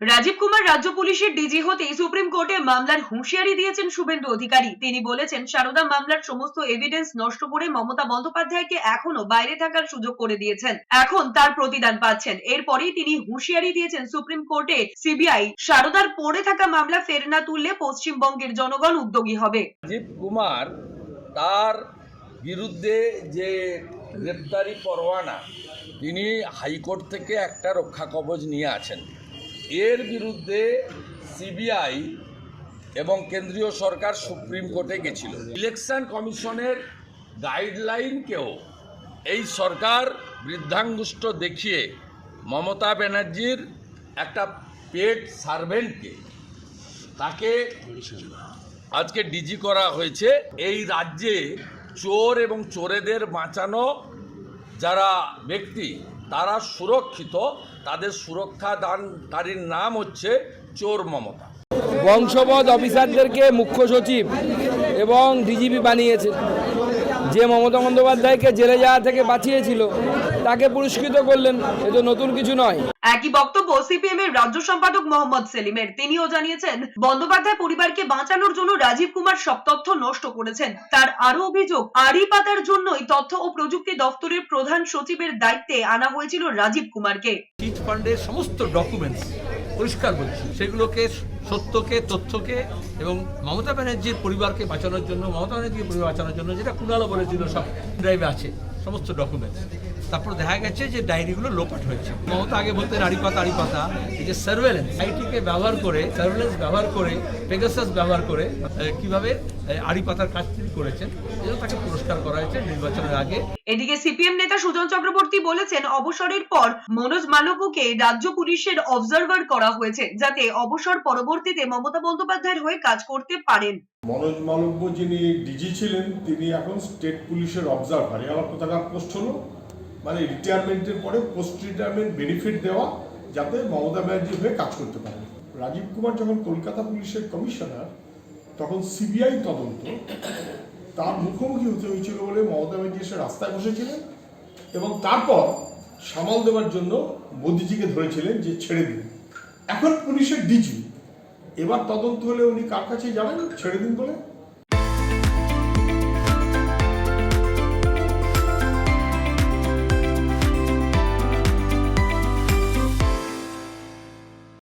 রাজীব কুমার রাজ্য পুলিশের ডিজি হতে সুপ্রিম কোর্টে মামলার হুঁশিয়ারি দিয়েছেন শুভেন্দু অধিকারী। তিনি বলেছেন, সারদা মামলার সমস্ত এভিডেন্স নষ্ট করে মমতা বন্দ্যোপাধ্যায়কে এখনও বাইরে থাকার সুযোগ করে দিয়েছেন। এখন তার প্রতিদান পাচ্ছেন। এরপরেই তিনি হুঁশিয়ারি দিয়েছেন সুপ্রিম কোর্টে সিবিআই সারদার পড়ে থাকা মামলা ফের না তুললে পশ্চিমবঙ্গের জনগণ উদ্যোগী হবে। রাজীব কুমার তার বিরুদ্ধে যে গ্রেপ্তারি পরোয়ানা, তিনি হাইকোর্ট থেকে একটা রক্ষা কবচ নিয়ে আছেন। এর বিরুদ্ধে সিবিআই এবং কেন্দ্রীয় সরকার সুপ্রিম কোর্টে গেছিল। ইলেকশন কমিশনের গাইডলাইনকেও এই সরকার বৃদ্ধাঙ্গুষ্ট দেখিয়ে মমতা ব্যানার্জির একটা পেড সার্ভেন্টকে তাকে আজকে ডিজি করা হয়েছে। এই রাজ্যে চোর এবং চোরেদের বাঁচানো যারা ব্যক্তি তারা সুরক্ষিত, তাদের সুরক্ষা দান দানকারীর নাম হচ্ছে চোর মমতা। বংশবধ অফিসারদেরকে মুখ্য সচিব এবং ডিজিপি বানিয়েছে যে মমতা বন্দ্যোপাধ্যায়কে জেলে যাওয়া থেকে বাঁচিয়েছিল তাকে পুরস্কৃত করলেন এ তো নতুন কিছু নয়। একই বক্তব্য সিপিএম এর রাজ্য সম্পাদক মোহাম্মদ সেলিমের। তিনিও জানিয়েছেন বন্দ্যোপাধ্যায় পরিবারকে বাঁচানোর জন্য রাজীব কুমার সব তথ্য নষ্ট করেছেন। তার আরও অভিযোগ আড়ি পাতার জন্যই তথ্য ও প্রযুক্তি দপ্তরের প্রধান সচিবের দায়িত্বে আনা হয়েছিল রাজীব কুমারকে। চিট ফান্ডের সমস্ত ডকুমেন্টস পরিষ্কার বলছি, সেগুলোকে, সত্যকে, তথ্যকে এবং মমতা ব্যানার্জির পরিবারকে বাঁচানোর জন্য, মমতা ব্যানার্জির পরিবার বাঁচানোর জন্য যেটা কুণালো বলেছিল, সব ড্রাইভে আছে, সমস্ত ডকুমেন্টস তারপর দেখা গেছে যে ডায়েরিগুলো লোপাট হয়েছে। মমতা আগে বলতেন আড়ি পাতা আড়ি পাতা এই যে সার্ভেলেন্স আইটিকে ব্যবহার করে সার্ভেলেন্স ব্যবহার করে পেগাসাস ব্যবহার করে কীভাবে আড়ি পাতার কাজ তিনি করেছেন এজন্য তাকে পুরস্কার করা হয়েছে নির্বাচনের আগে। এদিকে সিপিএম নেতা সুজন চক্রবর্তী বলেছেন অবসরের পর মনোজ মালব্যকে রাজ্য পুলিশের অবজারভার করা হয়েছে যাতে অবসর পরবর্তীতে মমতা বন্দ্যোপাধ্যায়ের হয়ে কাজ করতে পারেন। মনোজ মালব্য যিনি ডিজি ছিলেন তিনি এখন স্টেট পুলিশের অবজারভার আমার কোথাকার পোস্ট হলো মানে রিটায়ারমেন্টের পরে পোস্ট রিটায়ারমেন্ট বেনিফিট দেওয়া যাতে মমতা ব্যানার্জির হয়ে কাজ করতে পারে। রাজীব কুমার যখন কলকাতা পুলিশের কমিশনার তখন সিবিআই তদন্ত। তার মুখোমুখি হতে হয়েছিল বলে মমতা ব্যানার্জি এসে রাস্তায় বসেছিলেন এবং তারপর সামাল দেওয়ার জন্য মোদিজিকে ধরেছিলেন যে ছেড়ে দিন। এখন পুলিশের ডিজি এবার তদন্ত হলে উনি কার কাছে যাবেন? ছেড়ে দিন বলে?